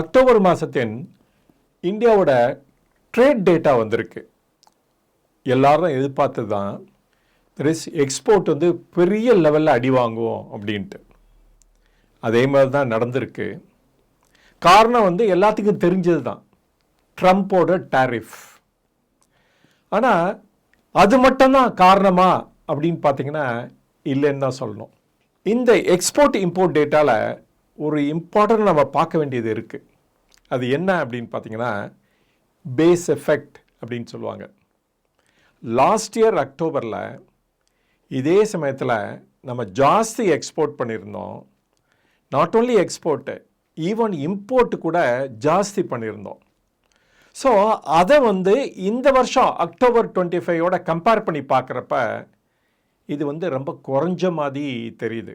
October மாதத்தின் இந்தியாவோட trade data வந்திருக்கு. எல்லாரும் எதிர்பார்த்தது தான் ரிஸ் எக்ஸ்போர்ட் வந்து பெரிய லெவலில் அடி வாங்குவோம் அப்படின்ட்டு. அதே மாதிரி தான் நடந்திருக்கு. காரணம் வந்து எல்லாத்துக்கும் தெரிஞ்சது தான் ட்ரம்ப்போட டேரிஃப் ஆனால் அது மட்டும்தான் காரணமா அப்படின்னு பார்த்தீங்கன்னா இல்லைன்னு தான் சொல்லணும். இந்த எக்ஸ்போர்ட் இம்போர்ட் டேட்டாவில் ஒரு இம்பார்ட்டன்ட் நம்ம பார்க்க வேண்டியது இருக்குது அது என்ன அப்படின்னு பார்த்தீங்கன்னா பேஸ் எஃபெக்ட் அப்படின்னு சொல்லுவாங்க. லாஸ்ட் இயர் அக்டோபரில் இதே சமயத்தில் நம்ம ஜாஸ்தி எக்ஸ்போர்ட் பண்ணியிருந்தோம். Not only export even import கூட ஜாஸ்தி பண்ணியிருந்தோம். ஸோ அதை வந்து இந்த வருஷம் அக்டோபர் டுவெண்ட்டி ஃபைவோட கம்பேர் பண்ணி பார்க்குறப்ப இது வந்து ரொம்ப குறைஞ்ச மாதிரி தெரியுது.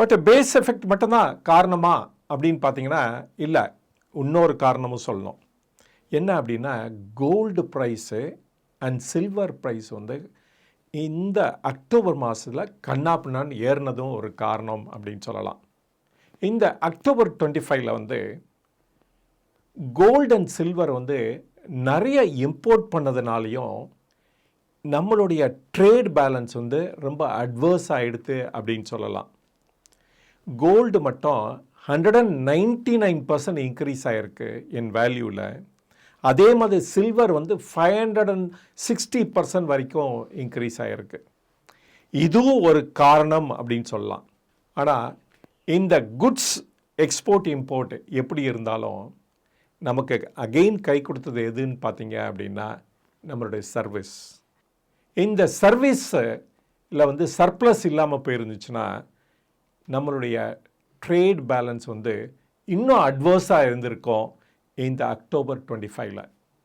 பட் பேஸ் எஃபெக்ட் மட்டும்தான் காரணமா அப்படின்னு பார்த்தீங்கன்னா இல்லை. இன்னொரு காரணமும் சொல்லணும். என்ன அப்படின்னா gold price and silver price வந்து இந்த அக்டோபர் மாதத்தில் கண்ணாப்பின்னான்னு ஏறினதும் ஒரு காரணம் அப்படின்னு சொல்லலாம். இந்த அக்டோபர் டுவெண்ட்டி ஃபைவ்ல வந்து கோல்டு அண்ட் சில்வர் வந்து நிறைய இம்போர்ட் பண்ணதுனாலையும் நம்மளுடைய ட்ரேட் பேலன்ஸ் வந்து ரொம்ப அட்வர்ஸ் ஆகிடுது அப்படின்னு சொல்லலாம். கோல்டு மட்டும் hundred and ninety nine percent increase ஆகிருக்கு என் வேல்யூவில் அதே மாதிரி சில்வர் வந்து five hundred and sixty percent வரைக்கும் இன்க்ரீஸ் ஆகிருக்கு இதுவும் ஒரு காரணம் அப்படின்னு சொல்லலாம். ஆனால் இந்த குட்ஸ் எக்ஸ்போர்ட் இம்போர்ட் எப்படி இருந்தாலும் நமக்கு அகெயின் கை கொடுத்தது எதுன்னு பார்த்தீங்க அப்படின்னா நம்மளுடைய சர்வீஸ் இந்த சர்வீஸில் வந்து சர்ப்ளஸ் இல்லாமல் போயிருந்துச்சுன்னா நம்மளுடைய ட்ரேட் பேலன்ஸ் வந்து இன்னும் அட்வர்ஸாக இருந்திருக்கோம் இந்த அக்டோபர் டுவெண்ட்டி ஃபைவ்ல